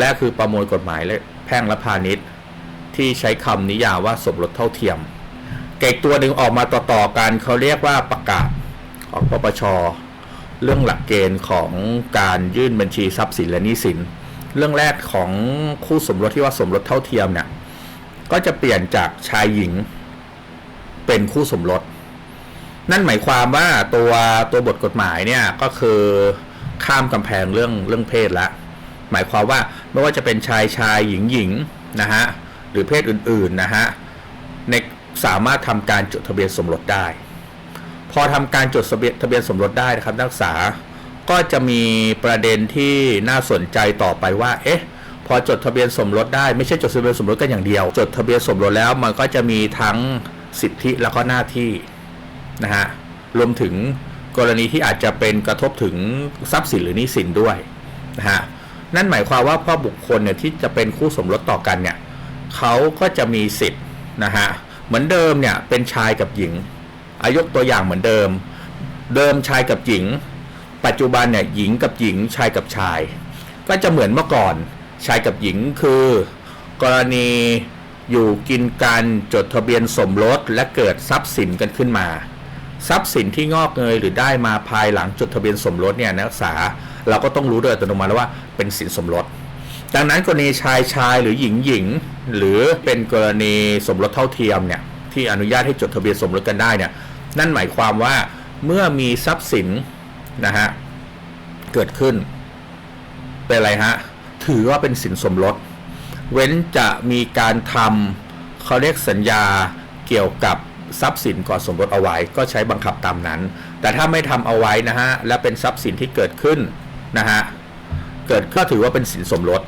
แรกคือประมวลกฎหมายและแพ่งและพาณิชย์ ที่ใช้คำนิยามว่าสมรสเท่าเทียมเก่ตัวหนึ่งออกมาต่อๆกันเขาเรียกว่าประกาศของปปชเรื่องหลักเกณฑ์ของการยื่นบัญชีทรัพย์สินและหนี้สิน เรื่องแรกของคู่สมรสที่ว่าสมรสเท่าเทียมเนี่ยก็จะเปลี่ยนจากชายหญิงเป็นคู่สมรส นั่นหมายความว่าตัวตัวบทกฎหมายเนี่ยก็คือข้ามกำแพงเรื่องเรื่องเพศละ หมายความว่าไม่ว่าจะเป็นชายชายหญิงหญิงนะฮะหรือเพศอื่นๆนะฮะในสามารถทำการจดทะเบียนสมรสได้ พอทำการจดทะเบียนทะเบียนสมรสได้นะครับนักศึกษาก็จะมีประเด็นที่น่าสนใจต่อไปว่าเอ๊ะพอจดทะเบียนสมรสได้ไม่ใช่จดทะเบียนสมรสกันอย่างเดียว จดทะเบียนสมรสแล้วมันก็จะมีทั้งสิทธิแล้วก็หน้าที่นะฮะรวมถึงกรณีที่อาจจะเป็นกระทบถึงทรัพย์สินหรือหนี้สินด้วยนะฮะ นั่นหมายความว่าพ่อบุคคลเนี่ยที่จะเป็นคู่สมรสต่อกันเนี่ยเขาก็จะมีสิทธิ์นะฮะเหมือนเดิมเนี่ยเป็นชายกับหญิงอายกตัวอย่างเหมือนเดิม เดิมชายกับหญิง ปัจจุบันเนี่ยหญิงกับหญิงชายกับชาย ก็จะเหมือนเมื่อก่อนชายกับหญิงคือ กรณีอยู่กินกันจดทะเบียนสมรสและเกิดทรัพย์สินกันขึ้นมา ทรัพย์สินที่งอกเงยหรือได้มาภายหลังจดทะเบียนสมรสเนี่ยนักศึกษา เราก็ต้องรู้โดยอัตโนมัติแล้วว่าเป็นสินสมรส ดังนั้นกรณีชายชายหรือหญิงหญิง หรือเป็นกรณีสมรสเท่าเทียมเนี่ยที่อนุญาตให้จดทะเบียนสมรสกันได้เนี่ยนั่นหมายความว่าเมื่อมีทรัพย์สินนะฮะเกิดขึ้น เป็นอะไรฮะถือว่าเป็นสินสมรส เว้นจะมีการทำเขาเรียกสัญญาเกี่ยวกับทรัพย์สินก่อนสมรสเอาไว้ ก็ใช้บังคับตามนั้น แต่ถ้าไม่ทำเอาไว้นะฮะและเป็นทรัพย์สินที่เกิดขึ้น นะฮะเกิดก็ถือว่าเป็นสินสมรส